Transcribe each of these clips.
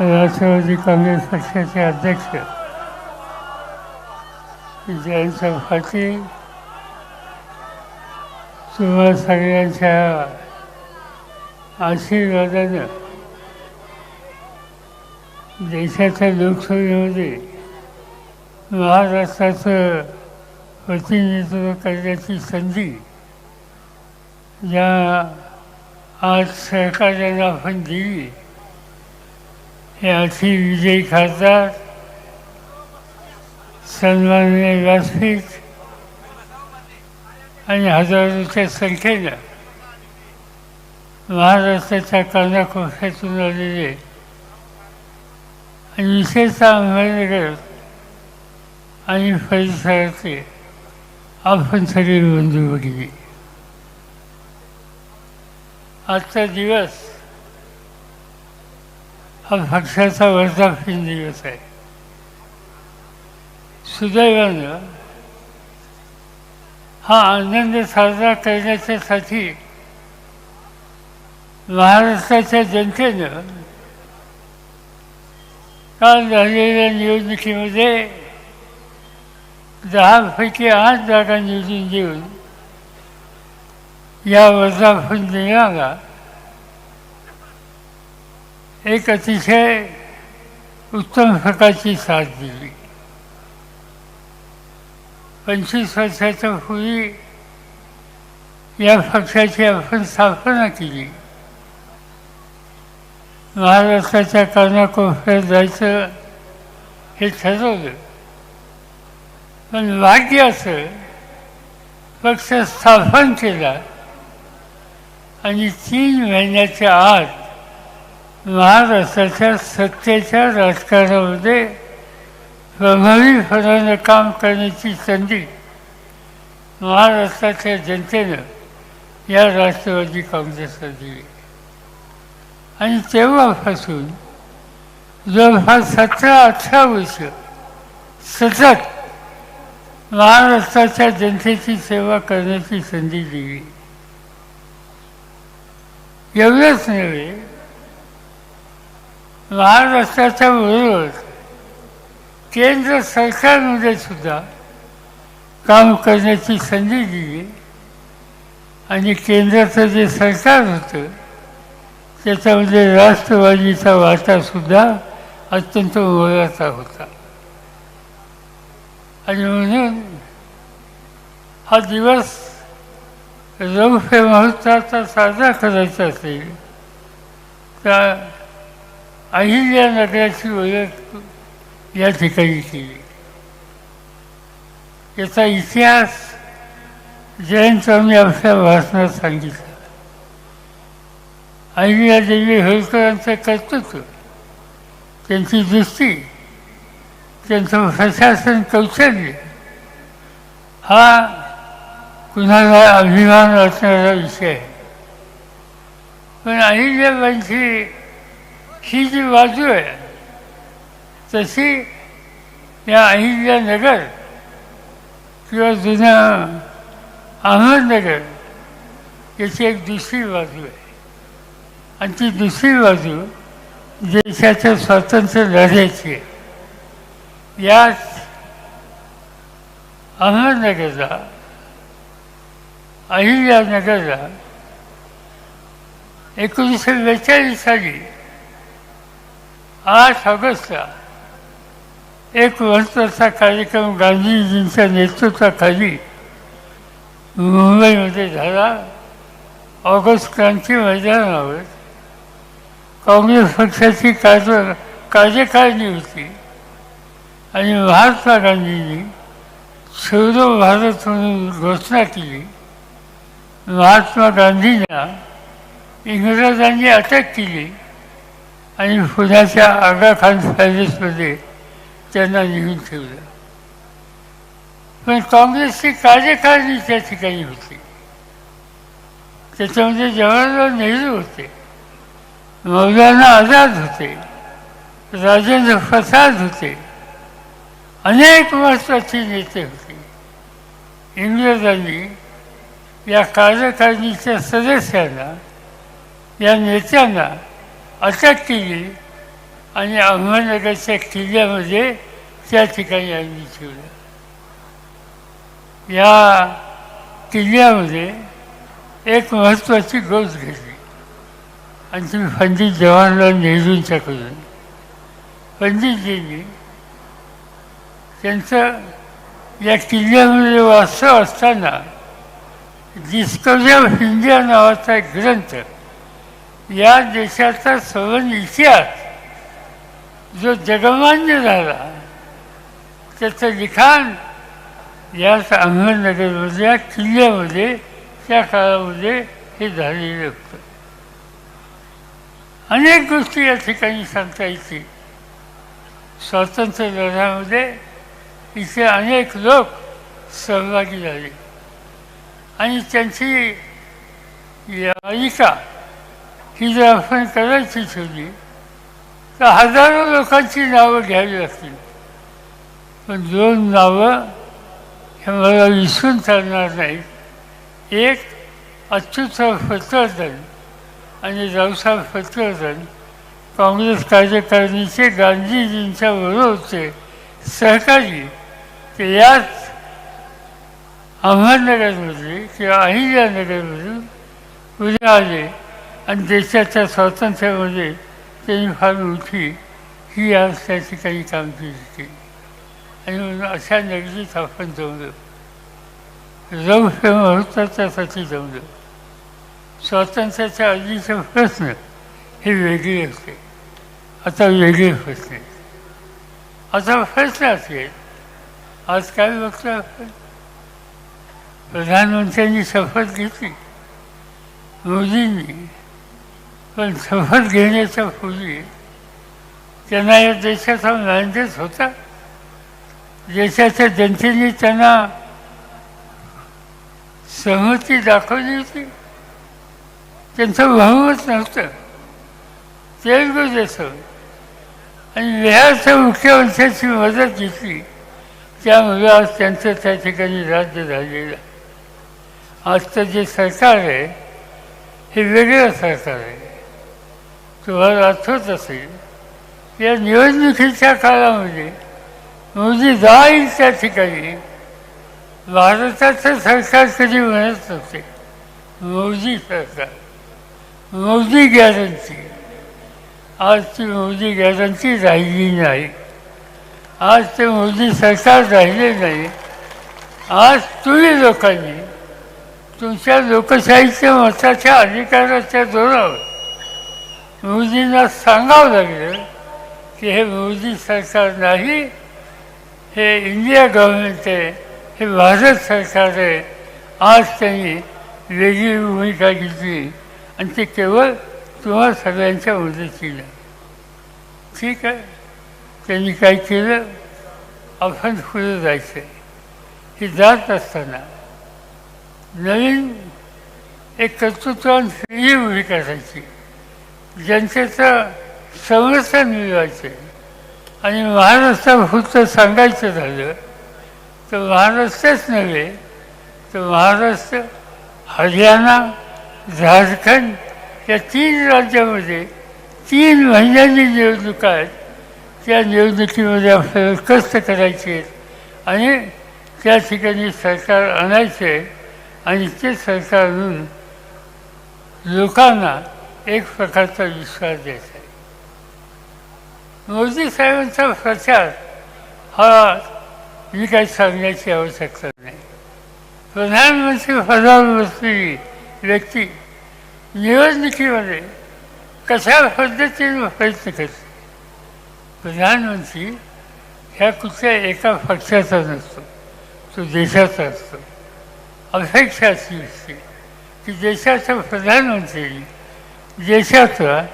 राष्ट्रवादी काँग्रेस पक्षाचे अध्यक्ष जयंत पाटील तुम्हा सगळ्यांच्या आशीर्वादानं देशाच्या लोकसभेमध्ये महाराष्ट्राचं प्रतिनिधित्व करण्याची संधी या आज सरकारला आपण दिली. याची विजयी खासदार सन्माननीय व्यासपीठ आणि हजारोच्या संख्येनं महाराष्ट्राच्या कानाकोशातून आलेले आणि विशेषतः अहमदनगर आणि परिसरातले आपण सगळे बंधू भगिनी आजचा दिवस हा पक्षाचा वर्धापन दिवस आहे. सुदैवानं हा आनंद साजरा करण्याच्यासाठी महाराष्ट्राच्या जनतेनं काल झालेल्या निवडणुकीमध्ये दहापैकी आठ जागा निवडून देऊन या वर्धापन दिनाला एक अतिशय उत्तम प्रकारची साथ दिली. पंचवीस वर्षाच्या पूर्वी या पक्षाची आपण स्थापना केली. महाराष्ट्राच्या कानाकोपऱ्यात जायचं हे ठरवलं. पण भाग्य असं पक्ष स्थापन केला आणि तीन महिन्याच्या आत महाराष्ट्राच्या सत्तेच्या राजकारणामध्ये प्रभावीपणानं काम करण्याची संधी महाराष्ट्राच्या जनतेनं या राष्ट्रवादी काँग्रेसला दिली. आणि तेव्हापासून जवळपास सतरा अठरा वर्ष सतत महाराष्ट्राच्या जनतेची सेवा करण्याची संधी दिली. एवढंच नव्हे महाराष्ट्राच्या बरोबर केंद्र सरकारमध्ये सुद्धा काम करण्याची संधी दिली. आणि केंद्राचं जे सरकार होतं त्याच्यामध्ये राष्ट्रवादीचा वाटासुद्धा अत्यंत मोलाचा होता. आणि म्हणून हा दिवस रौप्य महोत्सवाचा साजरा करायचा असेल तर अहिल्या नगराची ओळख या ठिकाणी केली. याचा इतिहास जयंतरावने आपल्या भाषणात सांगितला. अहिल्या देवी होळकरांचं कर्तृत्व त्यांची दृष्टी त्यांचं प्रशासन कौशल्य हा कुणाला अभिमान वाटणारा विषय आहे. पण अहिल्याबाईंची ही जी बाजू आहे तशी या अहिल्यानगर किंवा जुन्या अहमदनगर याची एक दुसरी बाजू आहे. आणि ती दुसरी बाजू देशाच्या स्वातंत्र्य लढ्याची आहे. याच अहमदनगरला अहिल्यानगरला एकोणीसशे बेचाळीस साली आठ ऑगस्टला एक महत्त्वाचा कार्यक्रम गांधीजींच्या नेतृत्वाखाली मुंबईमध्ये झाला. ऑगस्ट क्रांती मैदानावर काँग्रेस पक्षाची कार्य कार्यकारिणी होती आणि महात्मा गांधींनी शौर्य भारत म्हणून घोषणा केली. महात्मा गांधींना इंग्रजांनी अटक केली. आणि पुण्याच्या आगा खान पॅलेसमध्ये त्यांना लिहून ठेवलं. पण काँग्रेसची कार्यकारिणी त्या ठिकाणी होती. त्याच्यामध्ये जवाहरलाल नेहरू होते. मौलाना आझाद होते. राजेंद्र प्रसाद होते. अनेक महत्त्वाचे नेते होते. इंग्रजांनी या कार्यकारिणीच्या सदस्यांना या नेत्यांना अटक केली आणि अहमदनगरच्या किल्ल्यामध्ये त्या ठिकाणी आम्ही ठेवलं या किल्ल्यामध्ये एक महत्त्वाची गोष्ट घडली. आणि तुम्ही पंडित जवाहरलाल नेहरूंच्याकडून पंडितजींनी त्यांचं या किल्ल्यामध्ये वास्तव असताना डिस्कवरी ऑफ इंडिया नावाचा एक ग्रंथ या देशाचा सवन इतिहास जो जगमान्य झाला त्याचं लिखाण याच अहमदनगरमध्ये या किल्ल्यामध्ये त्या काळामध्ये हे झालेलं होतं. अनेक गोष्टी या ठिकाणी सांगता येतील. स्वातंत्र्य लढ्यामध्ये इथे अनेक लोक सहभागी झाले. आणि त्यांची यालिका ही जर आपण करायची ठेवली तर हजारो लोकांची नावं घ्यावी लागतील. पण दोन नावं हे मला विसरून चालणार नाहीत. एक अच्युतराव फतवर्धन आणि रावसाहेब फतवर्धन काँग्रेस कार्यकारिणीचे गांधीजींच्या बरोबरचे सहकारी ते याच अहमदनगरमध्ये किंवा अहिल्यानगरमधून उद्या आले. आणि देशाच्या स्वातंत्र्यामध्ये म्हणजे त्यांनी फार मोठी ही आज त्या ठिकाणी कामगिरी केली आणि म्हणून अशा नगरीत आपण जमलो. रौप्य मुहूर्ताच्यासाठी जमलो. स्वातंत्र्याच्या आधीचे प्रश्न हे वेगळे असते आता वेगळे प्रश्न. आता प्रश्न असेल आज काय बघतो आपण? प्रधानमंत्र्यांनी शपथ घेतली. मोदींनी पण शपथ घेण्याच्या पूर्वी त्यांना या देशाचा मॅन्डेट होता. देशाच्या जनतेने त्यांना सहमती दाखवली होती. त्यांचं बहुमत नव्हतं. तेलगू देशं म्हणजे आणि बिहारच्या मुख्यमंत्र्याची मदत घेतली. त्यामुळे आज त्यांचं त्या ठिकाणी राज्य झालेलं आजचं जे सरकार आहे हे वेगळं सरकार आहे. किंवा आठवत असेल या निवडणुकीच्या काळामध्ये मोदी जाईल त्या ठिकाणी. भारताचं सरकार कधी म्हणत नव्हते मोदी सरकार. मोदी गॅरंटी. आज ती मोदी गॅरंटी राहिली नाही. आज ते मोदी सरकार राहिले नाही. आज तुम्ही लोकांनी तुमच्या लोकशाहीच्या मताच्या अधिकाराच्या जोरावर मोदींना सांगावं लागलं की हे मोदी सरकार नाही हे इंडिया गव्हर्नमेंट आहे हे भारत सरकार आहे. आज त्यांनी वेगळी भूमिका घेतली आणि ते केवळ तुम्हा सगळ्यांच्या मदतीला ठीक आहे? त्यांनी काय केलं? आपण पुढे जायचं. हे जात असताना नवीन एक कर्तृत्वान वेगळी भूमिका करायची. जनतेचं संरक्षण मिळवायचं. आणि महाराष्ट्रापुरतं सांगायचं झालं तर महाराष्ट्रच नव्हे तर महाराष्ट्र हरियाणा झारखंड या तीन राज्यामध्ये तीन महिन्यांनी निवडणुका आहेत. त्या निवडणुकीमध्ये आपल्याला कष्ट करायचे आहेत. आणि त्या ठिकाणी सरकार आणायचे आहे. आणि ते सरकार आणून लोकांना एक प्रकारचा विश्वास द्यायचा आहे. मोदी साहेबांचा प्रचार हा मी काही सांगण्याची आवश्यकता नाही. प्रधानमंत्री पदावर बसलेली व्यक्ती निवडणुकीमध्ये कशा पद्धतीने प्रयत्न करते प्रधानमंत्री ह्या कुठल्या एका पक्षाचा नसतो तो देशाचा असतो. अपेक्षा अशी असते की देशाचा प्रधानमंत्री देशाचा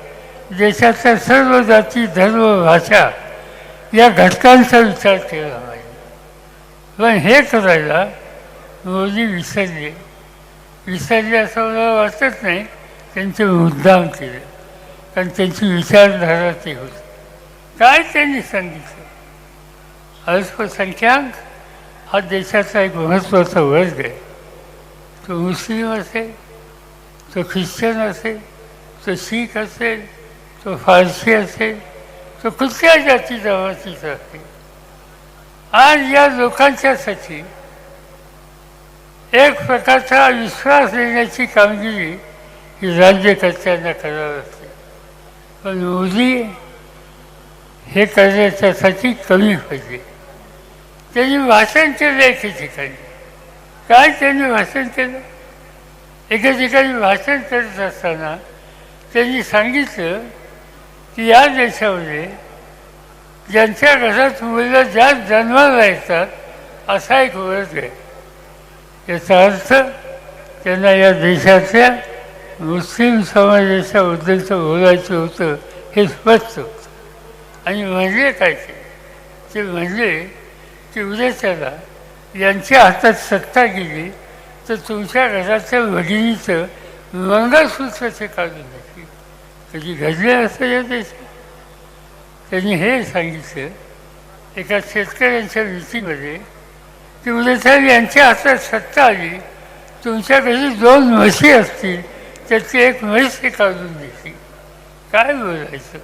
देशाच्या सर्व जाती धर्म भाषा या घटकांचा विचार केला पाहिजे. पण हे करायला मोदी विसरले. विसरले असं मला वाटत नाही. त्यांचे मुद्दाम केले. कारण त्यांची विचारधारा ती होती. काय त्यांनी सांगितलं? अल्पसंख्याक हा देशाचा एक महत्त्वाचा वर्ग आहे. तो मुस्लिम असेल तो ख्रिश्चन असेल तो शीख असेल तो फारसी असेल तो कुठल्या जाती जमातीचा असेल आज या लोकांच्यासाठी एक प्रकारचा विश्वास देण्याची कामगिरी ही राज्यकर्त्यांना करावी लागते. पण मोदी हे करण्याच्यासाठी कमी पाहिजे. त्यांनी भाषण केलं एके ठिकाणी. काय त्यांनी भाषण केलं? एका ठिकाणी भाषण करत असताना त्यांनी सांगितलं की या देशामध्ये ज्यांच्या घरात मुलं जास्त जन्माला येतात असा एक वर्ग आहे. याचा अर्थ त्यांना या देशातल्या मुस्लिम समाजाच्या समाजाच्याबद्दलचं बोलायचं होतं हे स्पष्ट होतं. आणि म्हणजे काय ते? ते म्हणजे की उद्या त्याला यांच्या हातात सत्ता गेली तर तुमच्या घरातल्या भगिनीचं मंगळसूत्र ते काढून घेतली कधी घडले असं या त्यांनी हे सांगितलं एका शेतकऱ्यांच्या मीटिंगमध्ये की म्हणजे साहेब यांच्या हातात सत्ता आली तुमच्या घरी दोन म्हशी असतील त्याची एक म्हैस हे काढून घेतली काय बोलायचं?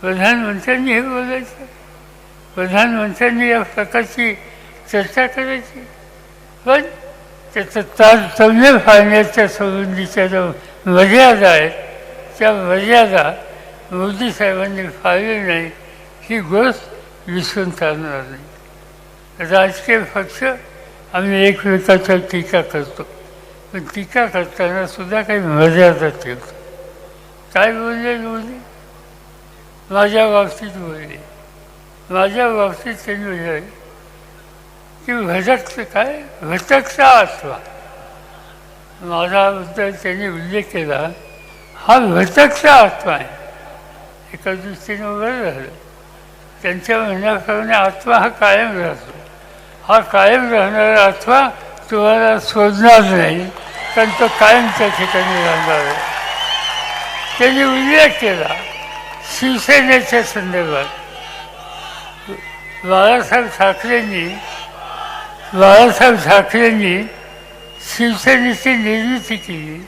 प्रधानमंत्र्यांनी हे बोलायचं? प्रधानमंत्र्यांनी या प्रकारची चर्चा करायची? पण त्याचं तारतम्य फाळण्याच्या संबंधीच्या ज्या मर्यादा आहेत त्या मर्यादा मोदी साहेबांनी पाळली नाही ही गोष्ट विसरून चालणार नाही. राजकीय पक्ष आम्ही एकमेकाच्या टीका करतो. पण टीका करताना सुद्धा काही मर्यादा ठेवतो. काय बोलले मोदी? माझ्या बाबतीत बोलले. माझ्या बाबतीत त्यांनी की घटक काय? घटकचा आत्मा माझाबद्दल त्यांनी उल्लेख केला हा घटकचा आत्मा आहे. एका दृष्टीनं बरं झालं. त्यांच्या म्हणण्याप्रमाणे आत्मा हा कायम राहतो. हा कायम राहणारा आत्मा तुम्हाला शोधणार नाही कारण तो कायम त्या ठिकाणी राहणार आहे. त्यांनी उल्लेख केला शिवसेनेच्या संदर्भात. बाळासाहेब ठाकरेंनी बाळासाहेब ठाकरेंनी शिवसेनेची निर्मिती केली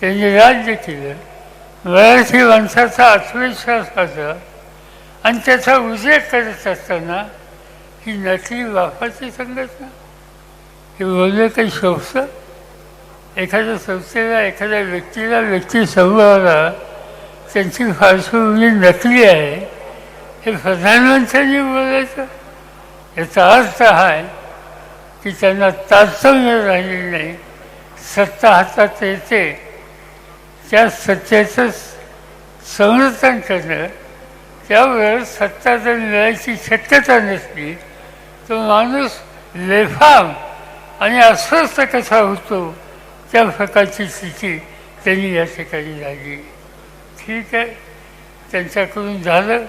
त्यांनी राज्य केलं. मराठी माणसाचा आत्मविश्वास होता आणि त्याचा उल्लेख करत असताना ही नकली बापाची संघटना. हे बोलणं काही शोभतं एखाद्या संस्थेला एखाद्या व्यक्तीला व्यक्ती समूहाला त्यांची पार्श्वभूमी नकली आहे. हे प्रधानमंत्र्यांनी बोलायचं. याचा अर्थ हा आहे की त्यांना तारतम्य राहिलेलं नाही सत्ता हातात येते. त्या सत्तेचं संरक्षण करणं त्यावर सत्ता जर मिळायची शक्यता नसली तर माणूस लेफाम आणि अस्वस्थ कसा होतो त्या प्रकारची स्थिती त्यांनी या ठिकाणी झाली ठीक आहे. त्यांच्याकडून झालं.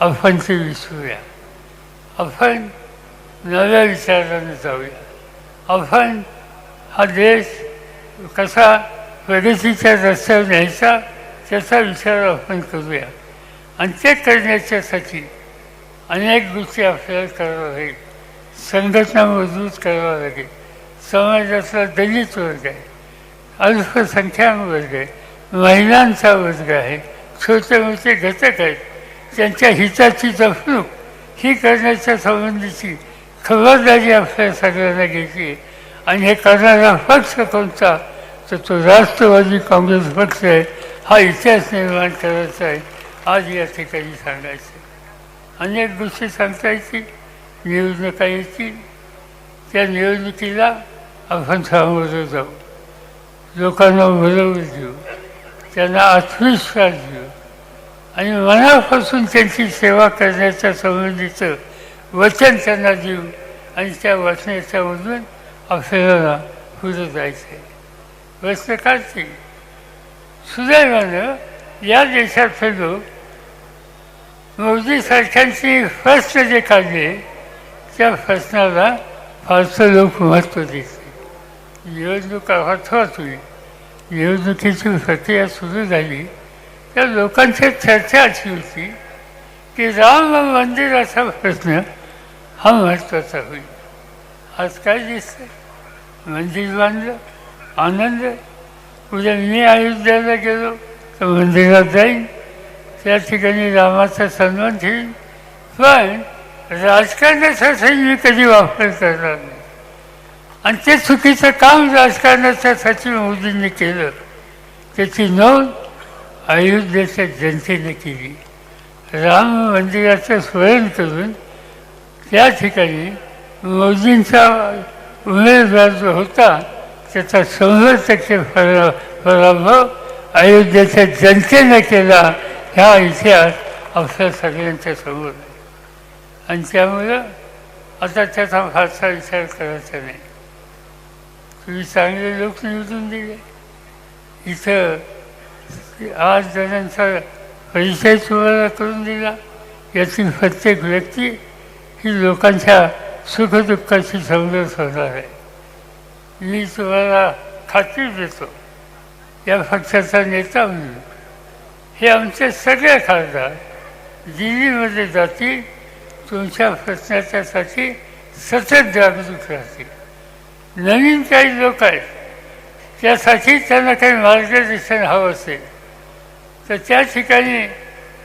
आपण ते विसरूया. आपण नव्या विचारानं जाऊया आपण हा देश कसा प्रगतीच्या रस्त्यावर न्यायचा त्याचा विचार आपण करूया. आणि ते करण्याच्यासाठी अनेक गोष्टी आपल्याला कराव्या लागेल. संघटना मजबूत करावा लागेल. समाजातला दलित वर्ग आहे. अल्पसंख्याक वर्ग आहे. महिलांचा वर्ग आहे. छोटे मोठे घटक आहेत. त्यांच्या हिताची जपणूक ही करण्याच्या संबंधीची खबरदारी आपल्या सगळ्यांना घ्यायची. आणि हे करणारा पक्ष कोणता? तर तो राष्ट्रवादी काँग्रेस पक्ष आहे. हा इतिहास निर्माण करायचा आहे. आज या ठिकाणी सांगायचं. अनेक गोष्टी सांगता येतील. निवडणुका येतील. त्या निवडणुकीला आपण सामोरं जाऊ. लोकांना बरोबर देऊ. त्यांना आत्मविश्वास देऊ. आणि मनापासून त्यांची सेवा करण्याच्या संबंधीचं वचन त्यांना देऊ आणि त्या वचनाच्यामधून आपल्याला पुढे जायचं आहे प्रश्न काढते सुदैवानं या देशातले लोक मोदी सरकारची प्रश्न जे काढले त्या प्रश्नाला फारसं लोक महत्त्व देते निवडणुका निवडणूक होईल निवडणुकीची प्रक्रिया सुरू झाली त्या लोकांची चर्चा अशी होती की राम मंदिराचा प्रश्न हा महत्त्वाचा होईल आज काय दिसतंय? मंदिर बांधलं आनंद. उद्या मी अयोध्याला गेलो तर मंदिरात जाईन. त्या ठिकाणी रामाचा सन्मान ठेवीन. पण राजकारणासाठी मी कधी वापर करणार नाही. आणि ते चुकीचं काम राजकारणाच्यासाठी मोदींनी केलं. त्याची नोंद अयोध्येच्या जनतेने केली. राम मंदिराचं स्मरण करून त्या ठिकाणी मोदींचा उमेदवार जो होता. त्याचा शंभर टक्के परा पराभव अयोध्येच्या जनतेने केला ह्या इतिहास आपल्या सगळ्यांच्या समोर आहे. आणि त्यामुळं आता त्याचा फारसा विचार करायचा नाही. तुम्ही चांगले लोक निवडून दिले. इथं आठ जणांचा परिचय तुम्हाला करून दिला. यातील प्रत्येक व्यक्ती ही लोकांच्या सुखदुःखाशी समजत होणार आहे मी तुम्हाला खात्री देतो या पक्षाचा नेता म्हणून हे आमचे सगळे खासदार दिल्लीमध्ये जातील तुमच्या प्रश्नाच्यासाठी सतत जागरूक राहतील नवीन काही लोक आहेत त्यासाठी त्यांना काही मार्गदर्शन हवं असेल तर त्या ठिकाणी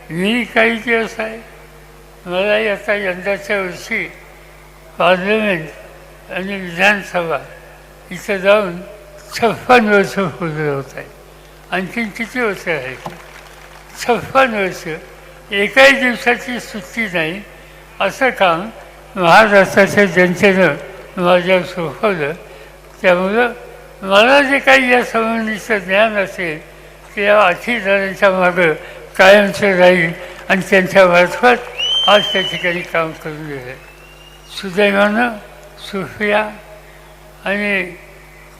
मी काही दिवस आहे मलाही आता यंदाच्या वर्षी पार्लमेंट आणि विधानसभा इथं जाऊन छप्पन वर्ष पूर्ण होत आहे आणखीन किती वर्ष आहे छप्पन वर्ष. एकाही दिवसाची सुट्टी नाही. असं काम महाराष्ट्राच्या जनतेनं माझ्या सोपवलं त्यामुळं मला जे काही या संबंधीचं ज्ञान असेल ते या जणांच्या मागं कायमचं राहील आणि त्यांच्या मार्फत आज त्या ठिकाणी काम करून गेले. सुदैवानं सुफिया आणि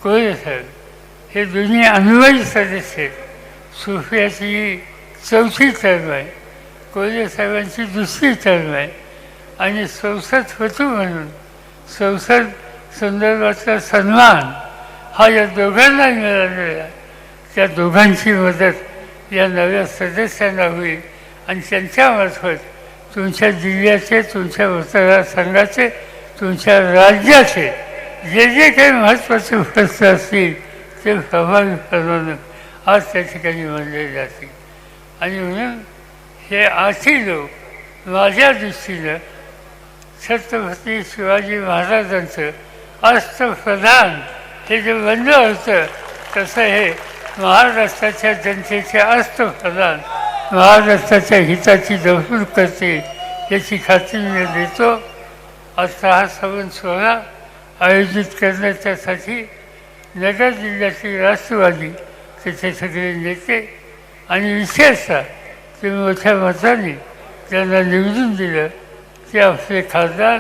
कोळी साहेब हे दोन्ही अनुभवी सदस्य आहेत सुफियाची चौथी टर्म आहे. कोळी साहेबांची दुसरी टर्म आहे. आणि संसद होतो म्हणून संसद संदर्भातला सन्मान हा या दोघांना मिळालेला. त्या दोघांची मदत या नव्या सदस्यांना होईल आणि त्यांच्यामार्फत तुमच्या जिल्ह्याचे तुमच्या मतदारसंघाचे तुमच्या राज्याचे. जे जे काही महत्त्वाचे प्रश्न असतील ते प्रभावीपणानं आज त्या ठिकाणी मानले जातील आणि म्हणून हे आजही लोक माझ्या दृष्टीनं छत्रपती शिवाजी महाराजांचं अष्टप्रधान हे जे बनलं होतं तसं हे महाराष्ट्राच्या जनतेचे अष्टप्रधान महाराष्ट्राच्या हिताची जपून करते याची खात्री देतो. असा हा सवन सोहळा आयोजित करण्याच्यासाठी नगर जिल्ह्यातील राष्ट्रवादी त्याचे सगळे नेते आणि विशेषतः ते मोठ्या मताने त्यांना निवडून दिलं. ते आपले खासदार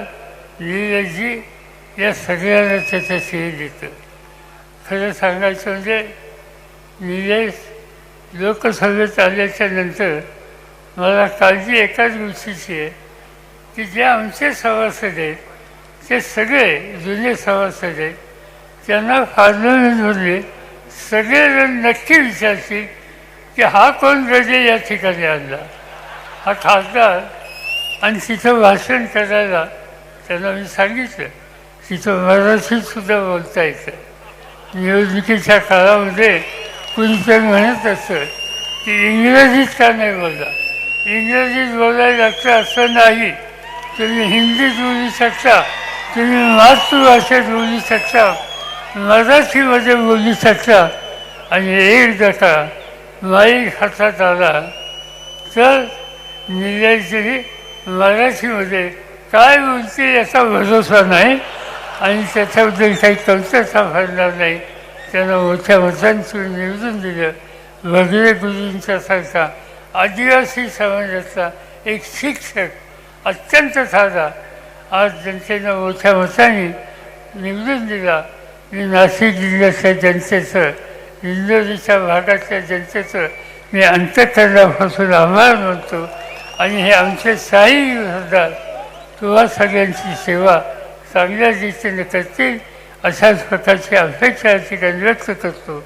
निलेशजी या सगळ्यांना त्याचं श्रेय देतं. खरं सांगायचं म्हणजे निलेश लोकसभेत आल्याच्यानंतर मला काळजी एकाच गोष्टीची आहे की जे आमचे सभासद आहेत ते सगळे जुने सभासद आहेत त्यांना पार्लमेंटमध्ये सगळेजण नक्की विचारतील की हा कोण रजे या ठिकाणी आणला? हा खासदार आणि तिथं भाषण करायला त्यांना मी सांगितलं. तिथं मराठीतसुद्धा बोलता येतं. निवडणुकीच्या काळामध्ये कुणीतरी म्हणत असतं की इंग्रजीत का नाही बोलला इंग्रजीत बोलायला असं नाही. तुम्ही हिंदीत बोलू शकता तुम्ही मातृभाषेत बोलू शकता मराठीमध्ये बोलू शकता. आणि एकदा का माईक हातात आला तर निलेशजी मराठीमध्ये काय बोलते याचा भरोसा नाही आणि त्याच्याबद्दल काही कमतरता भरणार नाही. त्यांना मोठ्या मतांचं निवडून दिलं. भगवे गुरुंच्यासारखा आदिवासी समाजाचा एक शिक्षक अत्यंत साधा. आज जनतेनं मोठ्या मताने निवडून दिला. मी नाशिक जिल्ह्याच्या जनतेचं इंदोरीच्या भागातल्या जनतेचं मी अंतकरणापासून आभार मानतो. आणि हे आमचे साई सरदार तुम्हा सगळ्यांची सेवा चांगल्या रीतीने करतील. अशाच प्रकारची अपेक्षा या ठिकाणी व्यक्त करतो.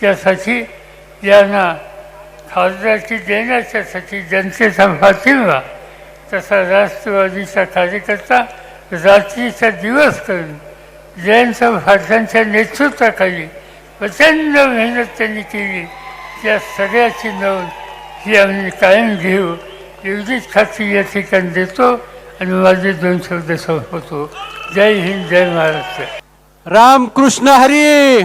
त्यासाठी यांना खासदारकी देण्याच्यासाठी जनतेचा पाठिंबा तसा राष्ट्रवादीचा कार्यकर्ता रात्रीचा दिवस करून जयंत पाटलांच्या नेतृत्वाखाली प्रचंड मेहनत त्यांनी केली. त्या सगळ्याची नोंद ही आम्ही कायम घेऊ. एवढीच खात्री या ठिकाणी देतो आणि माझे दोन शब्द संपवतो. जय हिंद जय महाराष्ट्र. रामकृष्ण हरी।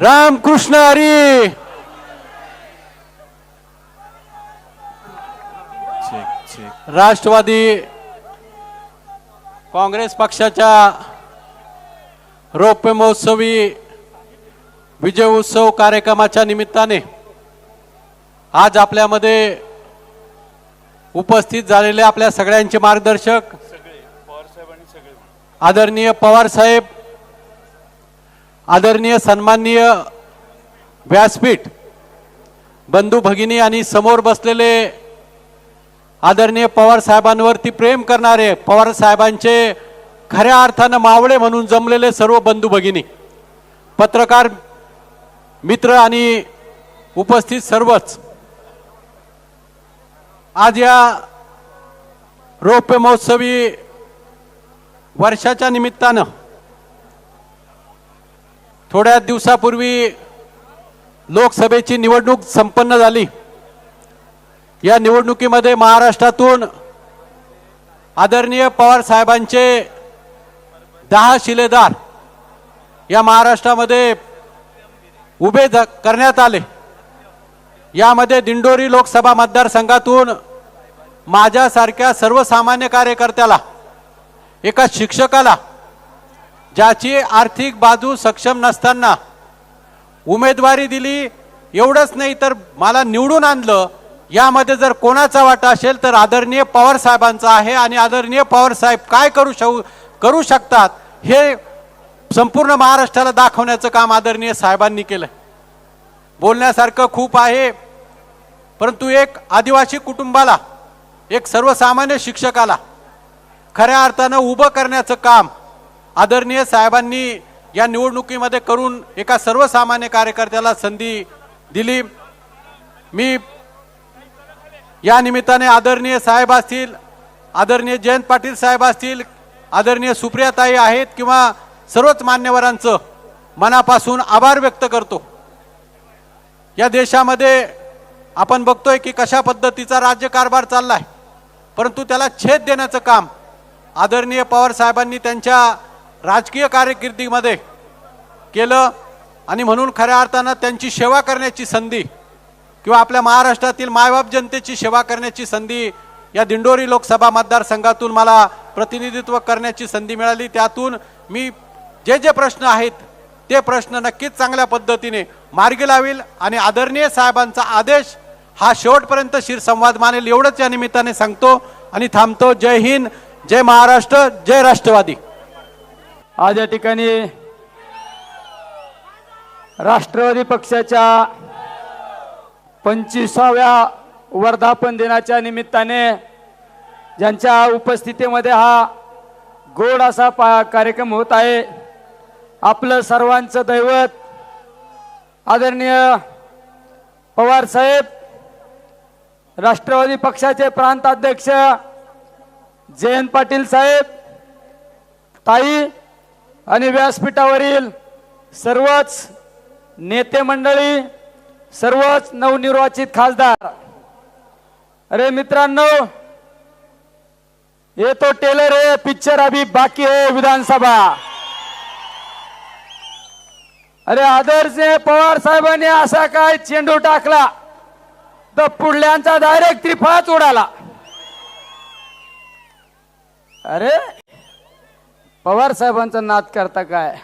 रामकृष्ण हरी। राष्ट्रवादी काँग्रेस पक्षाच्या रौप्य महोत्सवी विजय उत्सव कार्यक्रमाच्या निमित्ताने आज आपल्यामध्ये उपस्थित झालेले आपल्या सगळ्यांचे मार्गदर्शक आदरणीय पवार साहेब आदरणीय सन्माननीय व्यासपीठ बंधू भगिनी आणि समोर बसलेले आदरणीय पवार साहेबांवरती प्रेम करणारे पवार साहेबांचे खऱ्या अर्थानं मावळे म्हणून जमलेले सर्व बंधू भगिनी पत्रकार मित्र आणि उपस्थित सर्वच आज या रौप्य महोत्सवी वर्षाच्या निमित्तानं थोड्या दिवसापूर्वी लोकसभेची निवडणूक संपन्न झाली. या निवडणुकीमध्ये महाराष्ट्रातून आदरणीय पवार साहेबांचे दहा शिलेदार या महाराष्ट्रामध्ये उभे ज- करण्यात आले. यामध्ये दिंडोरी लोकसभा मतदारसंघातून माझ्यासारख्या सर्वसामान्य कार्यकर्त्याला एका शिक्षकाला ज्याची आर्थिक बाजू सक्षम नसताना उमेदवारी दिली एवढंच नाही तर मला निवडून आणलं यामध्ये जर कोणाचा वाटा असेल तर आदरणीय पवार साहेबांचा आहे आणि आदरणीय पवार साहेब काय करू शक करू शकतात हे संपूर्ण महाराष्ट्राला दाखवण्याचं काम आदरणीय साहेबांनी केलं बोलण्यासारखं खूप आहे परंतु एक आदिवासी कुटुंबाला एक सर्वसामान्य शिक्षकाला खऱ्या अर्थानं उभं करण्याचं काम आदरणीय साहेबांनी या निवडणुकीमध्ये करून एका सर्वसामान्य कार्यकर्त्याला संधी दिली. मी या निमित्ताने आदरणीय साहेब असतील आदरणीय जयंत पाटील साहेब असतील आदरणीय सुप्रियाताई आहेत किंवा सर्वच मान्यवरांचं मनापासून आभार व्यक्त करतो. या देशामध्ये आपण बघतोय की कशा पद्धतीचा राज्यकारभार चाललाय परंतु त्याला छेद देण्याचं काम आदरणीय पवार साहेबांनी त्यांच्या राजकीय कारकिर्दीमध्ये केलं आणि म्हणून खऱ्या अर्थानं त्यांची सेवा करण्याची संधी किंवा आपल्या महाराष्ट्रातील मायबाप जनतेची सेवा करण्याची संधी या दिंडोरी लोकसभा मतदारसंघातून मला प्रतिनिधित्व करण्याची संधी मिळाली. त्यातून मी जे जे प्रश्न आहेत ते प्रश्न नक्कीच चांगल्या पद्धतीने मार्गी लावेल आणि आदरणीय साहेबांचा आदेश हा शेवटपर्यंत शिरसंवाद मानेल एवढंच या निमित्ताने सांगतो आणि थांबतो. जय हिंद. जय महाराष्ट्र जय राष्ट्रवादी. आज या ठिकाणी राष्ट्रवादी पक्षाच्या पंचवीसाव्या वर्धापन दिनाच्या निमित्ताने ज्यांच्या उपस्थितीमध्ये हा गोड असा पा कार्यक्रम होत आहे आपलं सर्वांचं दैवत आदरणीय पवार साहेब राष्ट्रवादी पक्षाचे प्रांताध्यक्ष जयंत पाटील साहेब ताई आणि व्यासपीठावरील सर्वच नेते मंडळी सर्वच नवनिर्वाचित खासदार. अरे मित्रांनो ये तो टेलर है पिक्चर अभी बाकी है विधानसभा. अरे आदर्श पवार साहेबांनी असा काय चेंडू टाकला तर पुढल्यांचा डायरेक्ट त्रिफळाच उडाला. अरे पवार साहेबांचा नाद करता काय?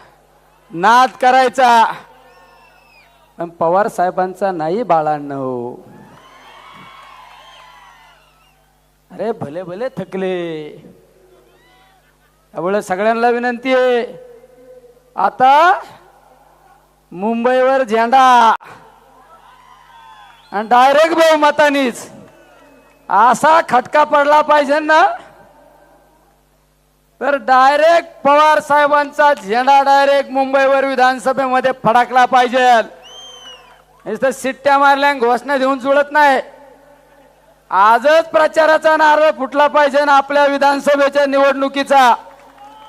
नाद करायचा. पण पवार साहेबांचा नाही बाळांनो. अरे भले भले थकले. त्यामुळे सगळ्यांना विनंती आहे. आता मुंबईवर झेंडा. आणि डायरेक्ट बहुमतानीच. असा खटका पडला पाहिजे ना तर डायरेक्ट पवार साहेबांचा झेंडा डायरेक्ट मुंबईवर विधानसभेमध्ये फडकला पाहिजे. नुसतं सिट्ट्या मारल्या घोषणा देऊन जुळत नाही. आजच प्रचाराचा नारळ फुटला पाहिजे ना आपल्या विधानसभेच्या निवडणुकीचा.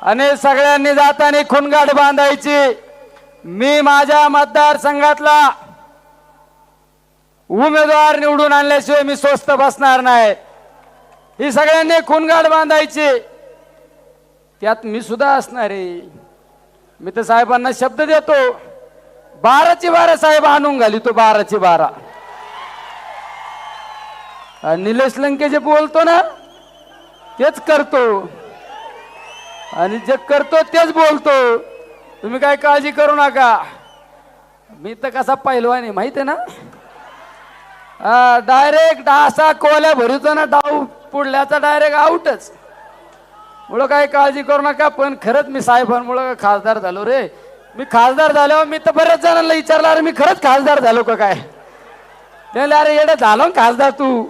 आणि सगळ्यांनी जाताना खुणगाठ बांधायची. मी माझ्या मतदारसंघातला उमेदवार निवडून आणल्याशिवाय मी स्वस्त बसणार नाही. ही सगळ्यांनी खूनगाड बांधायची. त्यात मी सुद्धा असणार आहे. मी तर साहेबांना शब्द देतो बाराची बारा साहेब आणून घाली तो बाराची बारा. निलेश लंके जे बोलतो ना तेच करतो. आणि जे करतो तेच बोलतो. तुम्ही काय काळजी करू नका. मी तर कसा पहिलवान आहे माहिती आहे ना? डायरेक्ट डासा कोल्या भरूचा ना डाव पुढल्याचा डायरेक्ट आउटच मुळं काय काळजी करू नका पण खरंच मी साहेबांमुळं खासदार झालो रे. मी खासदार झाल्यावर मी तर बऱ्याच जणांना विचारलं अरे मी खरंच खासदार झालो का काय? त्याला अरे येडं झालो ना खासदार तू.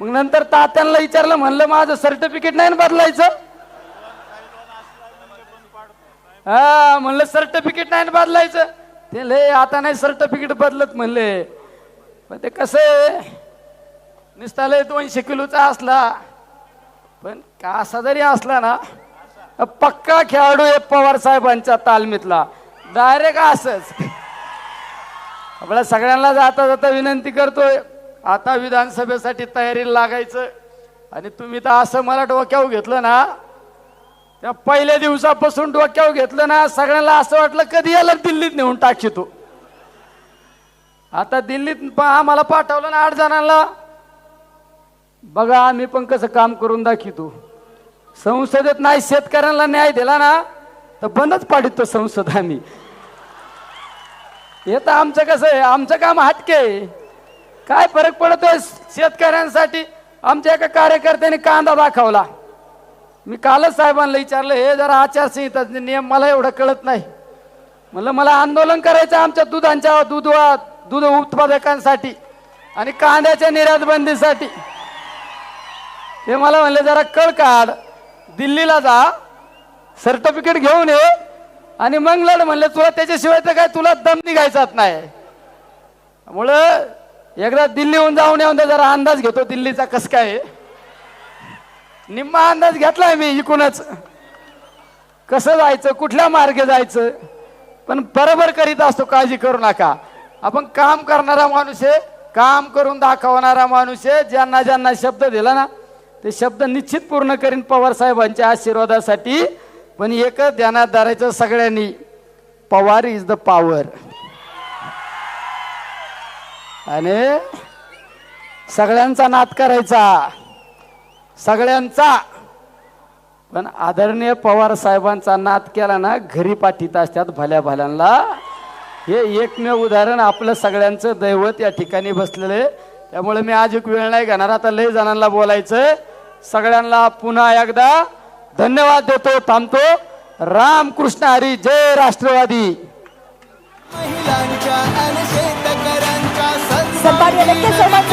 मग नंतर तात्यांना विचारलं म्हणलं माझं सर्टिफिकेट नाही ना बदलायचं? हा म्हणलं सर्टिफिकेट नाही ना बदलायचं. ते लय आता नाही सर्टिफिकेट बदलत म्हणले. पण ते कसं आहे? दोनशे किलोचा असला. पण कासा जरी असला ना पक्का खेळाडू आहे पवार साहेबांच्या तालमीतला. डायरेक्ट असच. आपल्या सगळ्यांना जाता जाता विनंती करतोय आता विधानसभेसाठी तयारीला लागायचं. आणि तुम्ही तर असं मला डोक्यावर घेतलं ना त्या पहिल्या दिवसापासून डोक्यावर घेतलं ना सगळ्यांना असं वाटलं कधी याला दिल्लीत नेऊन टाकशी तू? आता दिल्लीत आम्हाला पाठवलं ना आठ जणांना. बघा आम्ही पण कसं काम करून दाखवतो संसदेत नाही शेतकऱ्यांना न्याय दिला ना तर बंदच पाडितो संसद आम्ही. हे तर आमचं कसं आहे आमचं काम हटके आहे. काय फरक पडतोय शेतकऱ्यांसाठी? आमच्या एका कार्यकर्त्याने कांदा दाखवला. मी कालच साहेबांना विचारलं हे जरा आचारसंहिता नियम मला एवढं कळत नाही. म्हणलं मला आंदोलन करायचं आमच्या दुधांच्या दूध दूध उत्पादकांसाठी आणि कांद्याच्या निर्यात बंदीसाठी हे मला म्हणले जरा कळ काढ. दिल्लीला जा. सर्टिफिकेट घेऊन ये. आणि मग लढ म्हणले तुला त्याच्याशिवाय तर काय तुला दम निघायचाच नाही. त्यामुळं एकदा दिल्लीहून जाऊन येऊन जरा अंदाज घेतो दिल्लीचा कस काय निम्मा अंदाज घेतलाय मी इकूनच. कसं जायचं कुठल्या मार्गे जायचं? पण बरोबर करीत असतो काळजी करू नका. आपण काम करणारा माणूस आहे काम करून दाखवणारा माणूस आहे. ज्यांना ज्यांना शब्द दिला ना ते शब्द निश्चित पूर्ण करीन पवार साहेबांच्या आशीर्वादासाठी पण एकच ध्यानात धरायचं सगळ्यांनी पवार इज द पॉवर आणि सगळ्यांचा नाद करायचा. सगळ्यांचा. पण आदरणीय पवार साहेबांचा नाद केला ना घरी पाठीत असतात भल्या भल्यांना. हे एकमेव उदाहरण आपलं सगळ्यांचं दैवत या ठिकाणी बसलेलं आहे. त्यामुळे मी आज एक वेळ नाही घेणार. आता लय जणांना बोलायचं सगळ्यांना पुन्हा एकदा धन्यवाद देतो थांबतो. रामकृष्ण हरी जय राष्ट्रवादी.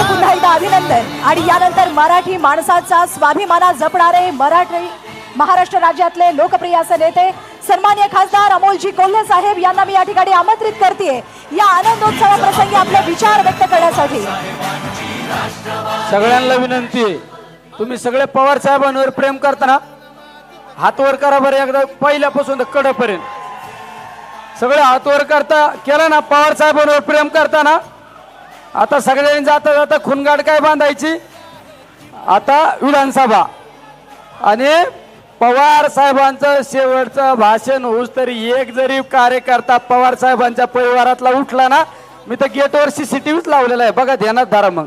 पुन्हा एकदा अभिनंदन. आणि यानंतर मराठी माणसाचा स्वाभिमाना जपणारे मराठी महाराष्ट्र राज्यातले लोकप्रिय असे नेते सन्मान्य खासदार अमोलजी कोल्हे साहेब यांना मी या ठिकाणी आमंत्रित करते या आनंदोत्सवाप्रसंगी आपले विचार व्यक्त करण्यासाठी. सगळ्यांना विनंती तुम्ही सगळे पवार साहेबांवर प्रेम करताना हातवर करा बरं एकदा पहिल्यापासून तर कडपर्यंत सगळे हातवर करता केला ना? पवार साहेबांवर प्रेम करताना आता सगळ्यांनी जाता जाता खुनगाड काय बांधायची? आता विधानसभा. आणि पवार साहेबांचं शेवटचं भाषण होऊच तरी एक जरी कार्यकर्ता पवार साहेबांच्या परिवारातला उठला ना मी तर गेटवर सीसीटीव्हीच लावलेला आहे. बघा ध्यानात धारा मग.